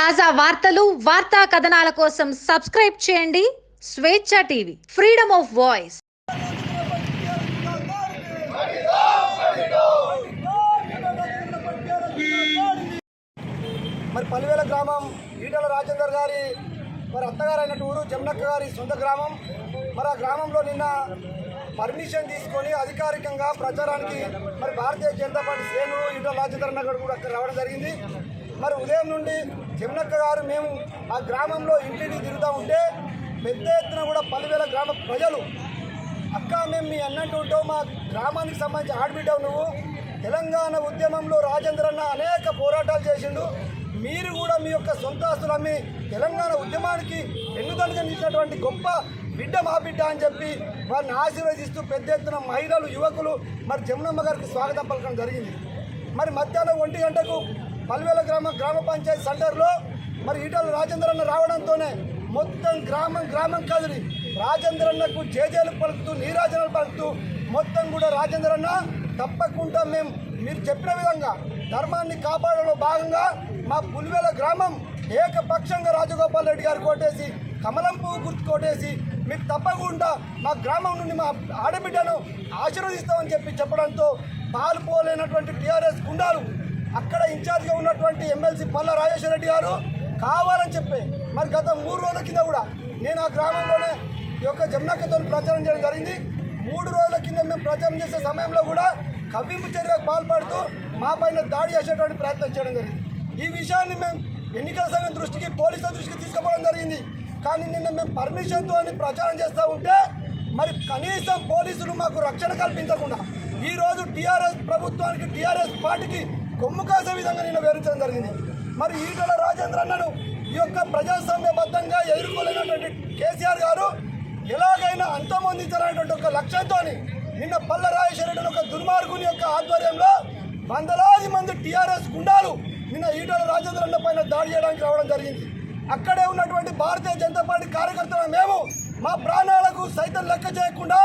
తాజా వార్తలు వార్తా కథనాల కోసం సబ్స్క్రైబ్ చేయండి. స్వేచ్ఛ టీవీ ఫ్రీడమ్ ఆఫ్ వాయిస్. మరి పల్లివేల గ్రామం ఈటల రాజేందర్ గారి మరి అత్తగారు అయినట్టు ఊరు జమునక్క గారి సొంత గ్రామం. మరి ఆ గ్రామంలో నిన్న పర్మిషన్ తీసుకొని అధికారికంగా ప్రచారానికి మరి భారతీయ జనతా పార్టీ శ్రేణు ఈటల రాజేందర్ నగర్ కూడా అక్కడ రావడం జరిగింది. మరి ఉదయం నుండి జమ్నక్క గారు మేము ఆ గ్రామంలో ఇంటిని తిరుగుతూ ఉంటే పెద్ద ఎత్తున కూడా పలువేల గ్రామ ప్రజలు అక్క మేము మీ అన్నట్టు ఉంటావు మా గ్రామానికి సంబంధించి ఆడబిడ్డావు నువ్వు తెలంగాణ ఉద్యమంలో రాజేంద్ర అన్న అనేక పోరాటాలు చేసిండు మీరు కూడా మీ యొక్క సొంత ఆస్తులు అమ్మి తెలంగాణ ఉద్యమానికి ఎన్నుదలుగా నిలిచినటువంటి గొప్ప బిడ్డ మా బిడ్డ అని చెప్పి వారిని ఆశీర్వదిస్తూ పెద్ద ఎత్తున మహిళలు యువకులు మరి జమునమ్మ గారికి స్వాగతం పలకడం జరిగింది. మరి మధ్యాహ్నం ఒంటి గంటకు పల్వేల గ్రామ గ్రామ పంచాయతీ సెంటర్లో మరి ఈటల రాజేంద్రన్న రావడంతోనే మొత్తం గ్రామం గ్రామం కదిలి రాజేంద్రన్నకు జేజేలు పలుకుతూ నీరాజనలు పలుకుతూ మొత్తం కూడా రాజేంద్రన్న తప్పకుండా మేము మీరు చెప్పిన విధంగా ధర్మాన్ని కాపాడంలో భాగంగా మా పులివేల గ్రామం ఏకపక్షంగా రాజగోపాల్ రెడ్డి గారు కొట్టేసి కమలం పువ్వు గుర్తు కొట్టేసి మీకు తప్పకుండా మా గ్రామం నుండి మా ఆడబిడ్డను ఆశీర్వదిస్తామని చెప్పి చెప్పడంతో పాలు పోలేనటువంటి టీఆర్ఎస్ గుండాలు అక్కడ ఇన్ఛార్జ్గా ఉన్నటువంటి ఎమ్మెల్సీ పల్ల రాజేశ్వర రెడ్డి గారు కావాలని చెప్పి మరి గత మూడు రోజుల కింద కూడా నేను ఆ గ్రామంలోనే ఈ యొక్క జమ్నాకతో ప్రచారం చేయడం జరిగింది. మూడు రోజుల కింద మేము ప్రచారం చేసే సమయంలో కూడా కవ్వింపు చర్యకు పాల్పడుతూ మా పైన దాడి చేసేటువంటి ప్రయత్నం చేయడం జరిగింది. ఈ విషయాన్ని మేము ఎన్నికల సంఘం దృష్టికి పోలీసుల దృష్టికి తీసుకుపోవడం జరిగింది. కానీ నిన్న మేము పర్మిషన్తో అని ప్రచారం చేస్తూ ఉంటే మరి కనీసం పోలీసులు మాకు రక్షణ కల్పించకుండా ఈరోజు టీఆర్ఎస్ ప్రభుత్వానికి టీఆర్ఎస్ పార్టీకి కొమ్ము కాసే విధంగా నేను వివరించడం జరిగింది. మరి ఈటల రాజేంద్ర అన్నను ఈ యొక్క ప్రజాస్వామ్యబద్ధంగా ఎదుర్కోలేనటువంటి కేసీఆర్ గారు ఎలాగైనా అంతమొందించాలనేటువంటి ఒక లక్ష్యంతో నిన్న పల్ల రాజేశ్వర ఒక దుర్మార్గుని యొక్క ఆధ్వర్యంలో వందలాది మంది టీఆర్ఎస్ గుండాలు నిన్న ఈటల రాజేంద్ర అన్న పైన దాడి చేయడానికి రావడం జరిగింది. అక్కడే ఉన్నటువంటి భారతీయ జనతా పార్టీ కార్యకర్తల మేము మా ప్రాణాలకు సైతం లెక్క చేయకుండా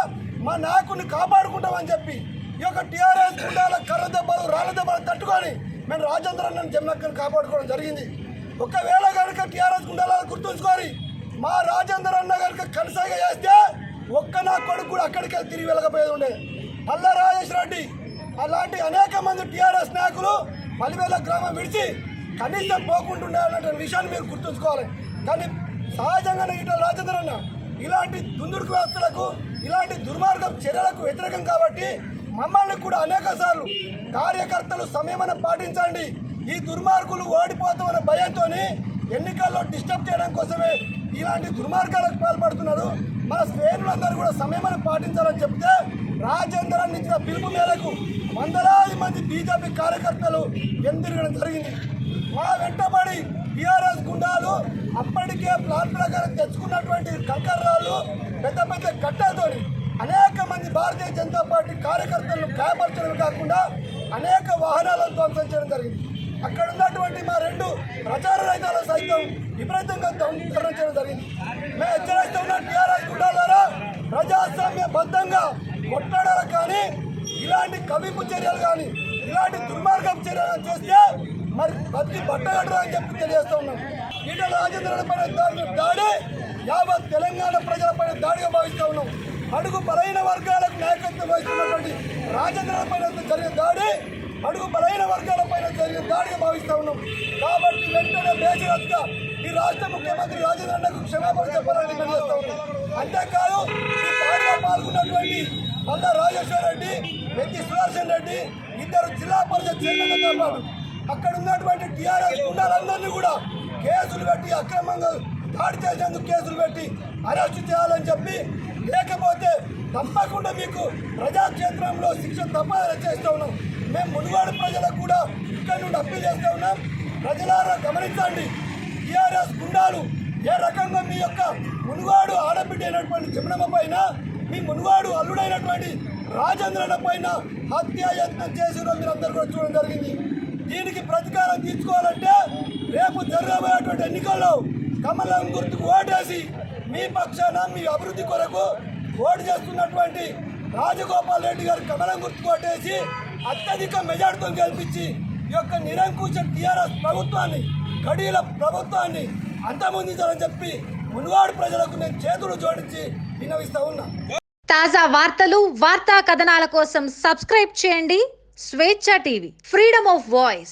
మా నాయకుడిని కాపాడుకుంటామని చెప్పి ఈ యొక్క టీఆర్ఎస్ గుండాల కర్ర దెబ్బలు రాళ్ళ దెబ్బలు తట్టుకొని మేము రాజేంద్ర జమ్నక్కను కాపాడుకోవడం జరిగింది. ఒకవేళ కనుక టీఆర్ఎస్ గుండాలను గుర్తుంచుకొని మా రాజేంద్ర అన్న కనుక కనసాగ చేస్తే ఒక్క నా కొడుకు కూడా అక్కడికి తిరిగి వెళ్ళకపోయేది ఉండే. పల్ల రాజేశ్వర రెడ్డి అలాంటి అనేక మంది టీఆర్ఎస్ నాయకులు పలివేల గ్రామం విడిచి కనీసం పోకుండా అనే విషయాన్ని మీరు గుర్తుంచుకోవాలి. కానీ సహజంగానే ఇట్లా రాజేంద్ర అన్న ఇలాంటి దుందుడుకు వ్యవస్థలకు ఇలాంటి దుర్మార్గం చర్యలకు వ్యతిరేకం కాబట్టి మమ్మల్ని కూడా అనేక సార్లు కార్యకర్తలు సంయమన పాటించండి. ఈ దుర్మార్గులు ఓడిపోతామన్న భయంతో ఎన్నికల్లో డిస్టర్బ్ చేయడం కోసమే ఇలాంటి దుర్మార్గాలకు పాల్పడుతున్నారు. మన శ్రేణులందరూ కూడా సమయమని పాటించాలని చెప్తే రాజేంద్రన్ ఇచ్చిన పిలుపు మేరకు వందలాది మంది బీజేపీ కార్యకర్తలు ఎందిరగడం జరిగింది. మా వెంటబడి టీఆర్ఎస్ గుండాలు అప్పటికే ప్లాన్ ప్రకారం తెచ్చుకున్నటువంటి కంకర్రాలు పెద్ద పెద్ద కట్టలతోని అనేక మంది భారతీయ జనతా పార్టీ కార్యకర్తలను గాయపరచడం కాకుండా అనేక వాహనాలను ధ్వంసం చేయడం జరిగింది. అక్కడ ఉన్నటువంటి మా రెండు ప్రచార రైతాల సైతం విపరీతంగా ధ్వంసం చేయడం జరిగింది. మేము హెచ్చరిస్తూ ఉన్న టీఆర్ఎస్ గుండాలారా ప్రజాస్వామ్యబద్ధంగా కొట్లాడాలి కానీ ఇలాంటి కవిపు చర్యలు కానీ ఇలాంటి దుర్మార్గపు చర్యలు చేస్తే మరి బతి బట్టగడరా అని చెప్పి తెలియజేస్తూ ఉన్నాం. ఈటల రాజేంద్ర పైన దాడి యావత్ తెలంగాణ ప్రజలపైన దాడిగా భావిస్తూ ఉన్నాం. అడుగు బలైన వర్గాలకు నాయకత్వం వహిస్తున్నటువంటి రాజేంద్ర పైన జరిగిన దాడి అడుగు బలైన వర్గాల పైన జరిగిన దాడిగా భావిస్తూ ఉన్నాం. కాబట్టి వెంటనే బేసిరత్గా ఈ రాష్ట్ర ముఖ్యమంత్రి రాజేంద్ర అన్నకు క్షమాపణ చెప్పాలని డిమాండ్ చేస్తూ ఉన్నాం. అంతేకాదు ఈ దాడిలో పాల్గొన్నటువంటి మల్లా రాజేశ్వర రెడ్డి వెంకీ సుదర్శన్ రెడ్డి ఇద్దరు జిల్లా పరిషత్ చైర్మన్లతో పాటు అక్కడ ఉన్నటువంటి టీఆర్ఎస్ గుండాలందరినీ కూడా కేసులు పెట్టి అక్రమంగా దాడి చేసేందుకు కేసులు పెట్టి అరెస్టు చేయాలని చెప్పి లేకపోతే తప్పకుండా మీకు ప్రజాక్షేత్రంలో శిక్ష తప్పదని చేస్తూ ఉన్నాం. మేము మునుగోడు ప్రజలకు కూడా ఇక్కడ నుండి అప్పీల్ చేస్తూ ఉన్నాం. ప్రజలారా గమనించండి టీఆర్ఎస్ గుండాలు ఏ రకంగా మీ యొక్క మునుగాడు ఆడబిడ్డ అయినటువంటి చిమ్మనమ్మ పైన మీ మునుగాడు అల్లుడైనటువంటి రాజేంద్రన పైన హత్యాయత్నం చేసిన మీరందరూ కూడా చూడడం జరిగింది. దీనికి ప్రతీకారం తీర్చుకోవాలంటే రేపు జరగబోయేటువంటి ఎన్నికల్లో కమలం గుర్తుకు ఓటేసి మీ పక్షాన మీ అభివృద్ధి కొరకు ఓటు చేస్తున్నటువంటి రాజగోపాల్ రెడ్డి గారు కమలం గుర్తుకొట్టేసి అత్యధిక మెజార్టీతో గెలిపించి ఈ యొక్క నిరంకుశ టీఆర్ఎస్ ప్రభుత్వాన్ని కడీల ప్రభుత్వాన్ని అంతమొందించాలని చెప్పి మున్వాడు ప్రజలకు నేను చేతులు జోడించి విన్నవిస్తా ఉన్నా. తాజా వార్తలు వార్తా కథనాల కోసం సబ్స్క్రైబ్ చేయండి స్వేచ్ఛ టీవీ ఫ్రీడమ్ ఆఫ్ వాయిస్.